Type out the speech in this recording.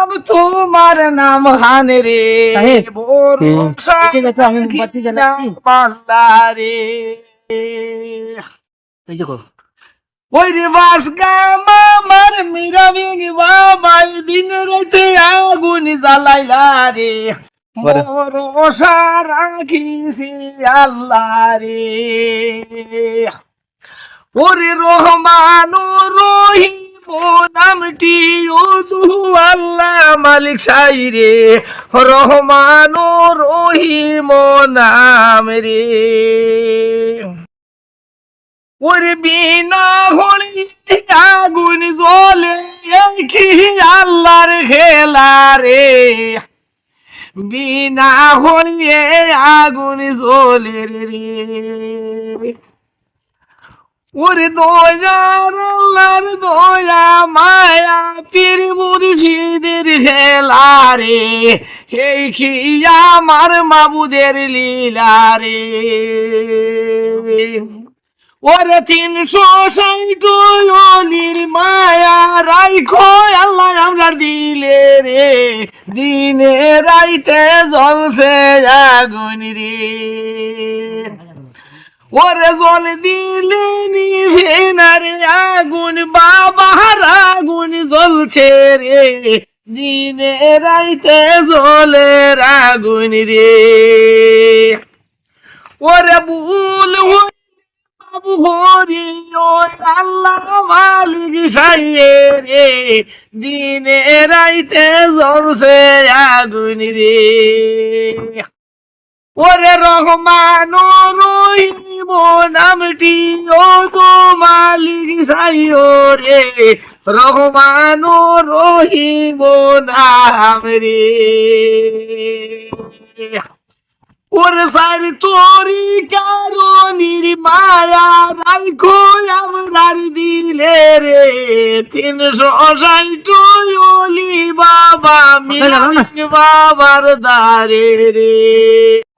নাম তোমার নাম হান রে। পাল্লা রে ওই বাস গামার মিরা বিং বাবাই দিন রাতে আগুন জ্বালাইলা রে। ভরসা রাখিছি আল্লাহ রে। ওরে রহমান রহিম নামটি উদু আল্লাহ মালিক সাই রে রহমান রহিম নাম রে। ওরে বিনা হলি আগুন জ্বলে কি আল্লাহর খেলা রে। বিনা হলি আগুন জ্বলে রে। ওরে দয়ার আল্লাহর দয়া, মায়া, পীর মুর্শিদের খেলা রে। এই কি আমার মাবুদের লীলা রে? ওরে তিনশো ষাট অলির মায়া, রাইখো আল্লাহ আমরা দিলে রে। দিনে রাইতে জলসে আগুন রে। ওরে জল দিলে নিভে না আগুন বাবার আগুন জ্বলছে রে। দিনে রাইতে জলের আগুন রে। ওরে ভুল বাবু হরি ও আল্লাহ মালিক সাইয়ে রে। দিনে রাইতে জ্বলছে আগুন রে। ওরে রহমান রহিম নামটি ও তো মালিক সাইও রে। রহমান রহিম নাম রে। ওরে সারি তোরি কারণির মায়া রাইখো আমরার দিলে রে। তিনশো ষাট বাবা মিরাং বাবার দারে রে।